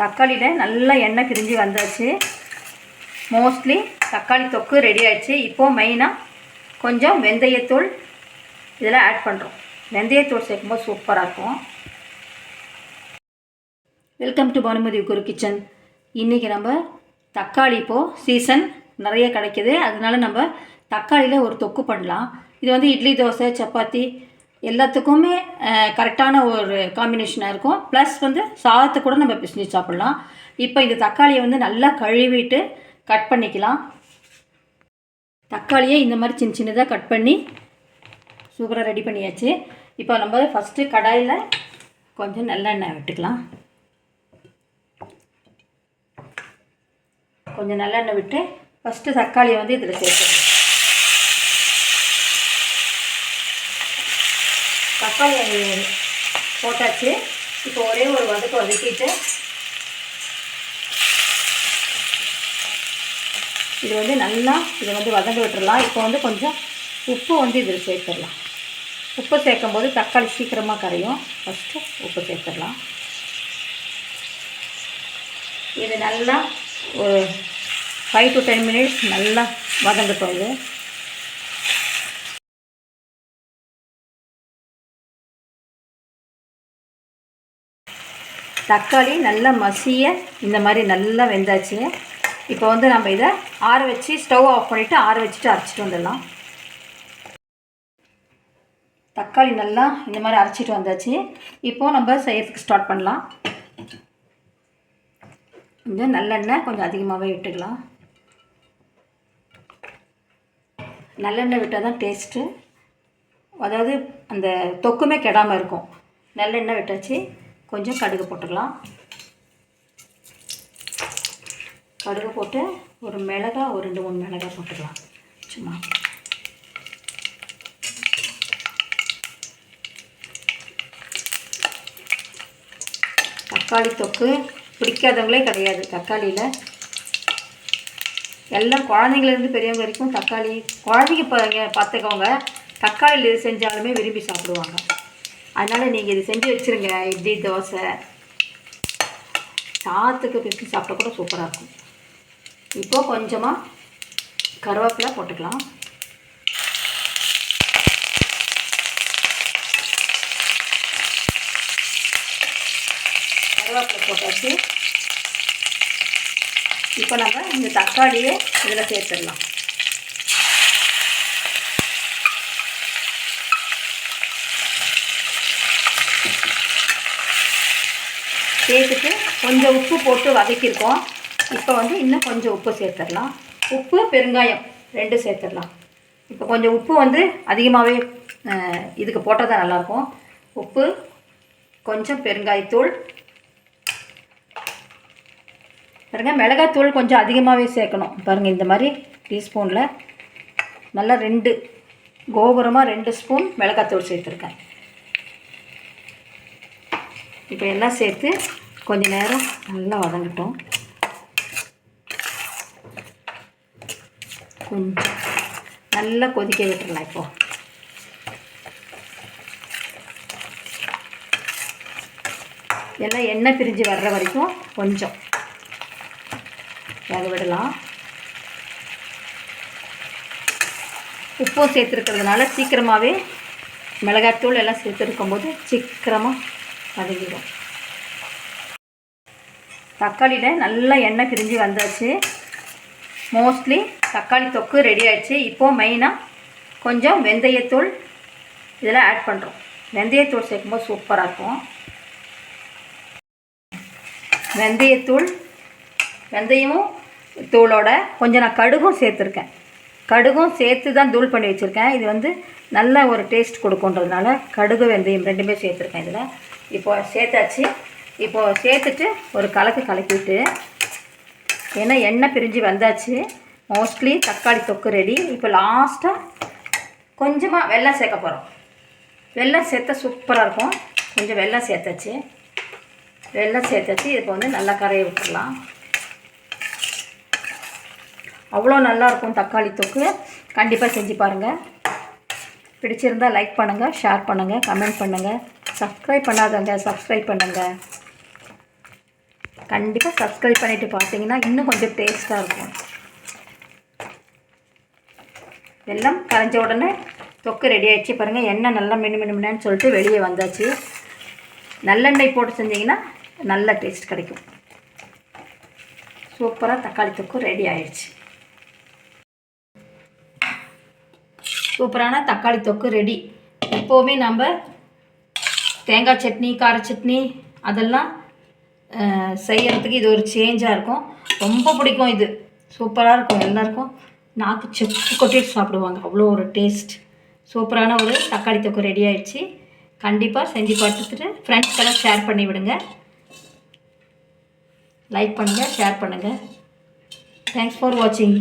தக்காளியில் நல்லா எண்ணெய் பிரிஞ்சு வந்தாச்சு. மோஸ்ட்லி தக்காளி தொக்கு ரெடி ஆயிடுச்சு. இப்போது மெயினாக கொஞ்சம் வெந்தயத்தூள் இதில் ஆட் பண்ணுறோம் வெந்தயத்தூள் சேர்க்கும்போது சூப்பராக இருக்கும். Welcome to Bhanumathi Guru kitchen இன்றைக்கி நம்ம தக்காளி இப்போது சீசன் நிறைய கிடைக்கிது. அதனால நம்ம தக்காளியில் ஒரு தொக்கு பண்ணலாம். இது வந்து இட்லி தோசை சப்பாத்தி எல்லாத்துக்குமே கரெக்டான ஒரு காம்பினேஷனாக இருக்கும். ப்ளஸ் வந்து சாதத்தை கூட நம்ம பிசினஸ் சாப்பிட்லாம். இப்போ இந்த தக்காளியை வந்து நல்லா கழுவிட்டு கட் பண்ணிக்கலாம். தக்காளியை இந்த மாதிரி சின்ன சின்னதாக கட் பண்ணி சூப்பராக ரெடி பண்ணியாச்சு. இப்போ நம்ம ஃபஸ்ட்டு கடாயில் கொஞ்சம் நல்லெண்ணெய் விட்டுக்கலாம். கொஞ்சம் நல்லெண்ணெய் விட்டு ஃபஸ்ட்டு தக்காளியை வந்து இதில் சேர்த்துக்கலாம். தக்காளி போட்டாச்சு. இப்போ ஒரே ஒரு வதக்கு வதக்கிட்டு இது வந்து நல்லா இதை வந்து வதங்க விட்டுடலாம் இப்போ வந்து கொஞ்சம் உப்பு வந்து இதில் சேர்த்துடலாம். உப்பு சேர்க்கும் போது தக்காளி சீக்கிரமாக கரையும். ஃபஸ்ட்டு உப்பு சேர்த்துடலாம். இது நல்லா ஒரு ஃபைவ் டு டென் மினிட்ஸ் நல்லா வதங்கட்டும் இது. தக்காளி நல்லா மசிய இந்த மாதிரி நல்லா வெந்தாச்சு இப்போ வந்து நம்ம இதை ஆற வச்சு ஸ்டவ் ஆஃப் பண்ணிவிட்டு ஆற வச்சுட்டு அரைச்சிட்டு வந்துடலாம். தக்காளி நல்லா இந்த மாதிரி அரைச்சிட்டு வந்தாச்சு. இப்போது நம்ம செய்யறதுக்கு ஸ்டார்ட் பண்ணலாம். கொஞ்சம் நல்லெண்ணெய் கொஞ்சம் அதிகமாகவே விட்டுக்கலாம். நல்லெண்ணெய் விட்டால் தான் டேஸ்ட்டு அதாவது அந்த தொக்குமே கெடாமல் இருக்கும். நல்லெண்ணெய் விட்டாச்சு. கொஞ்சம் கடுகு போட்டுக்கலாம். கடுகு போட்டு ஒரு மிளகா ஒரு ரெண்டு மூணு மிளகா போட்டுக்கலாம். சும்மா. தக்காளி தொக்கு பிடிக்காதவங்களே கிடையாது தக்காளியில். எல்லாம் குழந்தைங்கலேருந்து பெரியவங்க வரைக்கும் தக்காளி குழந்தைங்க பாருங்க பார்த்துக்கவங்க தக்காளியில் இது செஞ்சாலுமே விரும்பி சாப்பிடுவாங்க. அதனால் நீங்கள் இது செஞ்சு வச்சுருங்க இட்லி தோசை. சாத்துக்கு பிஸ்கி சாப்பிட்டா கூட சூப்பராக இருக்கும். இப்போது கொஞ்சமாக கருவேப்பிலை போட்டுக்கலாம். கருவேப்பிலை போட்டாச்சு. இப்போ நம்ம இந்த தக்காளியை இதில் சேர்த்துடலாம். சேர்த்துட்டு கொஞ்சம் உப்பு போட்டு வதக்கியிருக்கோம் இப்போ வந்து இன்னும் கொஞ்சம் உப்பு சேர்த்துடலாம். உப்பு பெருங்காயம் ரெண்டும் சேர்த்துடலாம். இப்போ கொஞ்சம் உப்பு வந்து அதிகமாகவே இதுக்கு போட்டால் தான் நல்லாயிருக்கும். உப்பு கொஞ்சம் பெருங்காயத்தூள். பாருங்க மிளகாத்தூள் கொஞ்சம் அதிகமாகவே சேர்க்கணும். பாருங்கள் இந்த மாதிரி டீஸ்பூனில். நல்லா ரெண்டு கோபுரமாக ரெண்டு ஸ்பூன் மிளகாத்தூள் சேர்த்துருக்கேன். இப்போ எல்லாம் சேர்த்து கொஞ்ச நேரம் நல்லா வதங்கட்டும். கொஞ்சம். நல்லா கொதிக்க விட்டுருலாம் இப்போ. எல்லாம் எண்ணெய் பிரிஞ்சு வர்ற வரைக்கும் கொஞ்சம் வேக விடலாம். உப்பும் சேர்த்துருக்கிறதுனால சீக்கிரமாகவே மிளகாத்தூள் எல்லாம் சேர்த்துருக்கும் போது சீக்கிரமாக வதங்கிடும் தக்காளியில் நல்லா எண்ணெய் பிரிஞ்சு வந்தாச்சு. மோஸ்ட்லி தக்காளி தொக்கு ரெடி ஆயிடுச்சு. இப்போது மெயினாக கொஞ்சம் வெந்தயத்தூள் இதில் ஆட் பண்ணுறோம் வெந்தயத்தூள் சேர்க்கும்போது சூப்பராக இருக்கும். வெந்தயத்தூள் வெந்தயமும் தூளோட கொஞ்சம் நான் கடுகும் சேர்த்துருக்கேன். கடுகும் சேர்த்து தான் தூள் பண்ணி வச்சுருக்கேன். இது வந்து நல்ல ஒரு டேஸ்ட் கொடுக்குன்றதுனால கடுகு வெந்தயம் ரெண்டுமே சேர்த்துருக்கேன் இதில். இப்போ சேர்த்தாச்சு. இப்போது சேர்த்துட்டு ஒரு கலக்கு கலக்கிட்டு ஏன்னா எண்ணெய் பிரிஞ்சு வந்தாச்சு. மோஸ்ட்லி தக்காளி தொக்கு ரெடி இப்போ லாஸ்ட்டாக கொஞ்சமாக வெள்ளம் சேர்க்க போகிறோம் வெள்ளம் சேர்த்தா சூப்பராக இருக்கும். கொஞ்சம் வெள்ளம் சேர்த்தாச்சு. வெள்ளம் சேர்த்தாச்சு. இப்போ வந்து நல்லா கரையை விட்டுடலாம். அவ்வளோ நல்லாயிருக்கும் தக்காளி தொக்கு. கண்டிப்பாக செஞ்சு பாருங்கள் பிடிச்சிருந்தால் லைக் பண்ணுங்கள் ஷேர் பண்ணுங்கள் கமெண்ட் பண்ணுங்கள் சப்ஸ்கிரைப் பண்ணாதவங்க சப்ஸ்கிரைப் பண்ணுங்கள் கண்டிப்பாக சப்ஸ்கிரைப் பண்ணிவிட்டு பார்த்தீங்கன்னா இன்னும் கொஞ்சம் டேஸ்ட்டாக இருக்கும். வெள்ளம் கரைஞ்ச உடனே தொக்கு ரெடி ஆகிடுச்சு பாருங்கள் எண்ணெய் நல்லா மினு மினுமினான்னு சொல்லிட்டு வெளியே வந்தாச்சு. நல்லெண்ணெய் போட்டு செஞ்சிங்கன்னா நல்ல டேஸ்ட் கிடைக்கும். சூப்பராக தக்காளி தொக்கு ரெடி ஆயிடுச்சு. சூப்பரான தக்காளி தொக்கு ரெடி. எப்போவுமே நம்ம தேங்காய் சட்னி கார சட்னி அதெல்லாம் செய்கிறதுக்கு செய்யறதுக்கு இது ஒரு சேஞ்சாக இருக்கும். ரொம்ப பிடிக்கும் இது. சூப்பராக இருக்கும் எல்லாருக்கும். நாக்கு செப்பு கொட்டிட்டு சாப்பிடுவாங்க. அவ்வளோ ஒரு டேஸ்ட் சூப்பரான ஒரு தக்காளி தொக்கு ரெடி ஆயிடுச்சு. கண்டிப்பாக செஞ்சு பார்த்துட்டு ஃப்ரெண்ட்ஸ்க்கெல்லாம் ஷேர் பண்ணி விடுங்க. லைக் பண்ணுங்கள் ஷேர் பண்ணுங்கள் தேங்க்ஸ் ஃபார் வாட்சிங்